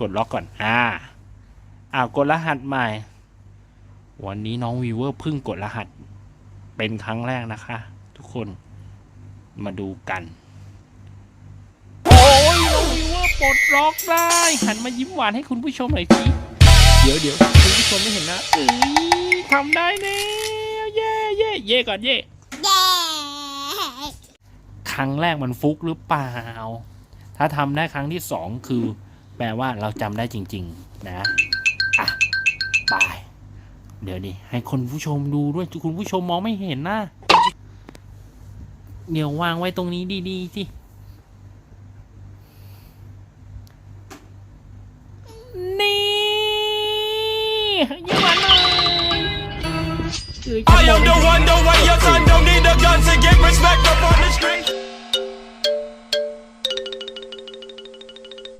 กดล็อกก่อน อ่า อ่ากดรหัสใหม่ วันนี้น้องวีเวอร์เพิ่งกดรหัส เป็นครั้งแรกนะคะ ทุกคน มาดูกัน โอ้ยน้องวีเวอร์ปลดล็อกได้ หันมายิ้มหวานให้คุณผู้ชมหน่อยสิเดี๋ยวเดี๋ยวคุณผู้ชมไม่เห็นนะเอ้ยทำได้แล้วเย่เย่เย่ก่อนเย่เย้ครั้งแรกมันฟุกหรือเปล่า ถ้าทำได้ครั้งที่สองคือแป ลว่าเราจำได้จริง ๆ นะอะไปเดี๋ยวดิให้คนผู้ชมดูด้วยคุณผู้ชมมองไม่เห็นนะเดี๋ยววางไว้ตรงนี้ดีๆสินี่ยิ้มหวานหน่อย